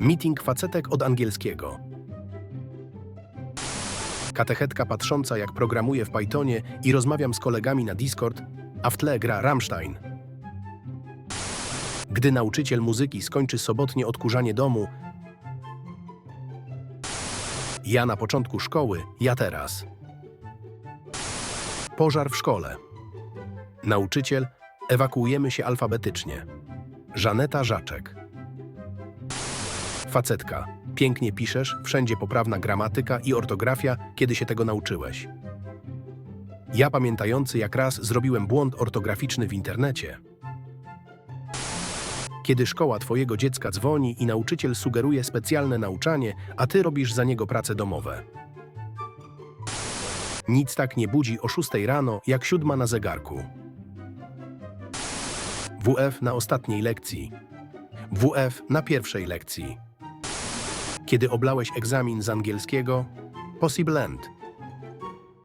Meeting facetek od angielskiego. Katechetka patrząca jak programuję w Pythonie i rozmawiam z kolegami na Discord, a w tle gra Rammstein. Gdy nauczyciel muzyki skończy sobotnie odkurzanie domu, ja na początku szkoły, ja teraz. Pożar w szkole. Nauczyciel, ewakuujemy się alfabetycznie. Żaneta Żaczek. Facetka. Pięknie piszesz, wszędzie poprawna gramatyka i ortografia, kiedy się tego nauczyłeś. Ja pamiętający, jak raz zrobiłem błąd ortograficzny w internecie. Kiedy szkoła twojego dziecka dzwoni i nauczyciel sugeruje specjalne nauczanie, a ty robisz za niego prace domowe. Nic tak nie budzi o 6 rano, jak siódma na zegarku. WF na ostatniej lekcji. WF na pierwszej lekcji. Kiedy oblałeś egzamin z angielskiego, possible end.